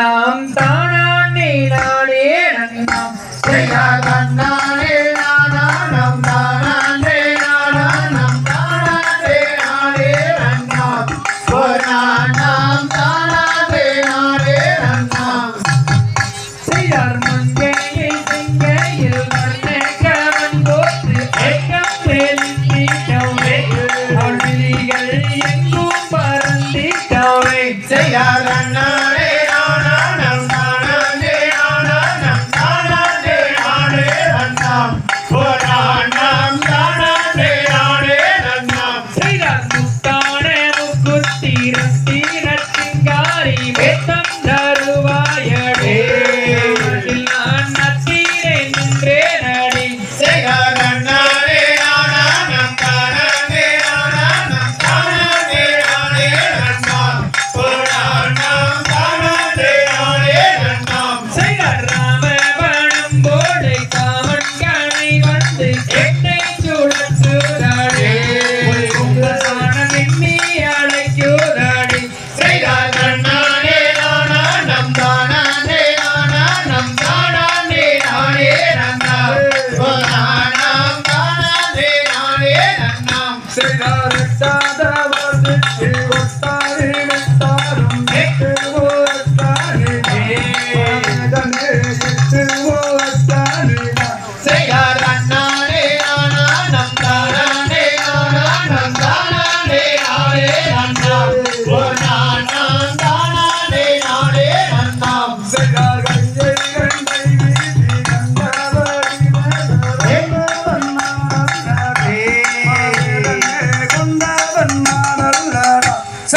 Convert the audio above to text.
நாம் தானே நானே நன்னாம் ஜெயா தன்னானே நானானம் தானே நானானம் தானே நானே நன்னாம் பொரானாம் தானே நானே நன்னாம் செய்யார் பரந்தி கவே செய்யார் Say not